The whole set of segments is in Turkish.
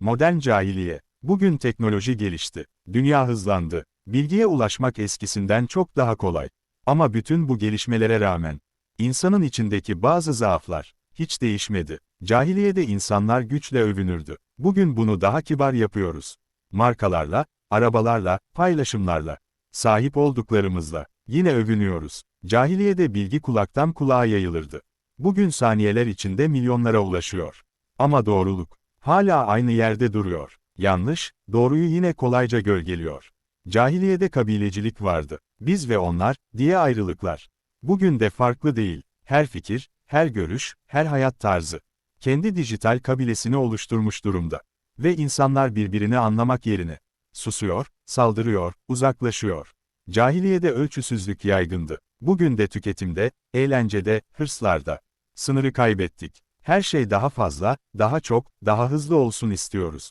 Modern cahiliye. Bugün teknoloji gelişti. Dünya hızlandı. Bilgiye ulaşmak eskisinden çok daha kolay. Ama bütün bu gelişmelere rağmen, insanın içindeki bazı zaaflar, hiç değişmedi. Cahiliyede insanlar güçle övünürdü. Bugün bunu daha kibar yapıyoruz. Markalarla, arabalarla, paylaşımlarla, sahip olduklarımızla, yine övünüyoruz. Cahiliyede bilgi kulaktan kulağa yayılırdı. Bugün saniyeler içinde milyonlara ulaşıyor. Ama doğruluk, hala aynı yerde duruyor. Yanlış, doğruyu yine kolayca gölgeliyor. Cahiliyede kabilecilik vardı. Biz ve onlar, diye ayrılıklar. Bugün de farklı değil. Her fikir, her görüş, her hayat tarzı. Kendi dijital kabilesini oluşturmuş durumda. Ve insanlar birbirini anlamak yerine, susuyor, saldırıyor, uzaklaşıyor. Cahiliyede ölçüsüzlük yaygındı. Bugün de tüketimde, eğlencede, hırslarda. Sınırı kaybettik. Her şey daha fazla, daha çok, daha hızlı olsun istiyoruz.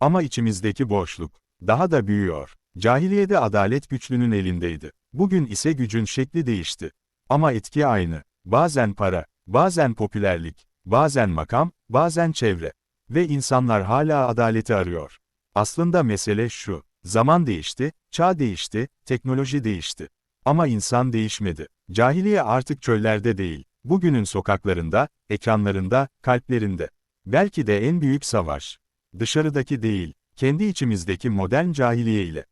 Ama içimizdeki boşluk, daha da büyüyor. Cahiliyede adalet güçlünün elindeydi. Bugün ise gücün şekli değişti. Ama etki aynı. Bazen para, bazen popülerlik, bazen makam, bazen çevre. Ve insanlar hala adaleti arıyor. Aslında mesele şu. Zaman değişti, çağ değişti, teknoloji değişti. Ama insan değişmedi. Cahiliye artık çöllerde değil. Bugünün sokaklarında, ekranlarında, kalplerinde. Belki de en büyük savaş. Dışarıdaki değil, kendi içimizdeki modern cahiliye ile.